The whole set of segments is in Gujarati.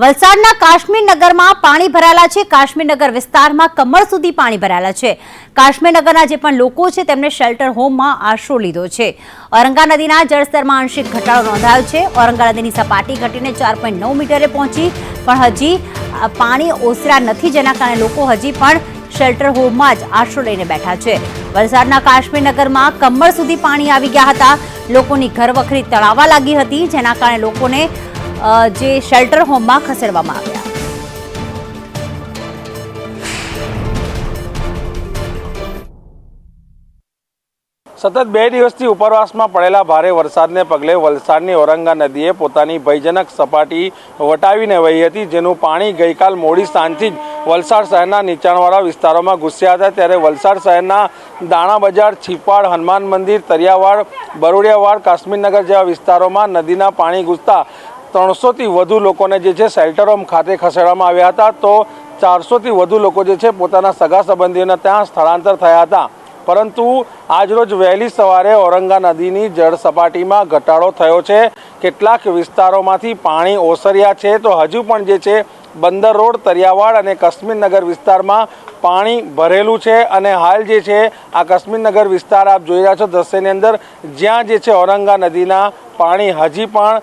વલસાડના કાશ્મીર નગરમાં પાણી ભરાયેલા છે. કાશ્મીરનગર વિસ્તારમાં કમર સુધી પાણી ભરાયેલા છે. કાશ્મીરનગરના જે પણ લોકો છે, તેમને શેલ્ટર હોમમાં આશરો લીધો છે. ઔરંગા નદીના જળસ્તરમાં આંશિક ઘટાડો નોંધાયો છે. ઔરંગા નદીની સપાટી ઘટીને ચાર નવ મીટરે પહોંચી, પણ હજી પાણી ઓસરા નથી. જેના કારણે લોકો હજી પણ શેલ્ટર હોમમાં જ આશરો લઈને બેઠા છે. વલસાડના કાશ્મીર નગરમાં કમર સુધી પાણી આવી ગયા હતા. લોકોની ઘરવખરી તળાવવા લાગી હતી, જેના કારણે લોકોને જે શેલ્ટર હોમમાં ખસેડવામાં આવ્યા. સતત બે દિવસથી ઉપરવાસમાં પડેલા ભારે વરસાદને પગલે વલસાડની ઓરંગા નદીએ પોતાની ભયજનક સપાટી વટાવીને વહી હતી, જેનું પાણી ગઈકાલ મોડી સાંજથી જ વલસાડ શહેરના નીચાણવાળા વિસ્તારોમાં ઘૂસ્યા હતા. ત્યારે વલસાડ શહેરના દાણા બજાર, છીપાડ, હનુમાન મંદિર, તરિયાવાડ, બરોડિયાવાડ, કાશ્મીરનગર જેવા વિસ્તારોમાં નદીના પાણી ઘૂસતા ત્રણસોથી વધુ લોકોને જે છે શેલ્ટર હોમ ખાતે ખસેડવામાં આવ્યા હતા. તો ચારસોથી વધુ લોકો જે છે પોતાના સગા સંબંધીઓના ત્યાં સ્થળાંતર થયા હતા. પરંતુ આજરોજ વહેલી સવારે ઔરંગા નદીની જળ સપાટીમાં ઘટાડો થયો છે. કેટલાક વિસ્તારોમાંથી પાણી ઓસર્યા છે. તો હજુ પણ જે છે બંદર રોડ, તરિયાવાડ અને કાશ્મીરનગર વિસ્તારમાં પાણી ભરેલું છે અને હાલ જે છે આ કાશ્મીરનગર વિસ્તાર આપ જોઈ રહ્યા છો દ્રશ્યની અંદર જ્યાં જે છે ઔરંગા નદીના પાણી હજી પણ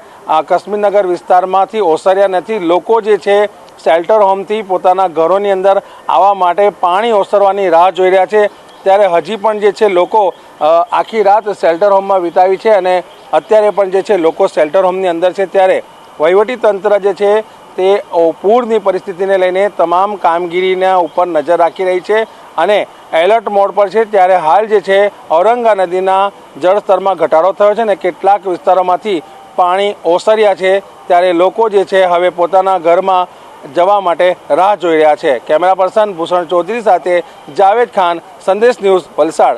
કાશ્મીરનગર વિસ્તારમાંથી ઓસર્યા નથી. લોકો જે છે શેલ્ટર હોમથી પોતાના ઘરોની અંદર આવવા માટે પાણી ઓસરવાની રાહ જોઈ રહ્યા છે. ત્યારે હજી પણ જે છે, લોકો આખી રાત શેલ્ટર હોમમાં વિતાવી છે અને અત્યારે પણ જે છે, લોકો શેલ્ટર હોમની અંદર છે. ત્યારે વહીવટી તંત્ર જે છે, તે પૂરની પરિસ્થિતિને લઈને તમામ કામગીરીના ઉપર નજર રાખી રહી છે. અને એલર્ટ મોડ પર છે ત્યારે હાલ જે છે, ઔરંગા નદીના જળસ્તરમાં ઘટાડો થયો છે અને કેટલાક વિસ્તારોમાંથી પાણી ઓસર્યા છે. ત્યારે લોકો જે છે, હવે પોતાના ઘરમાં જવા માટે રાહ જોઈ રહ્યા છે. કેમેરા પર્સન ભૂષણ ચૌધરી સાથે જાવેદ ખાન, સંદેશ ન્યૂઝ વલસાડ.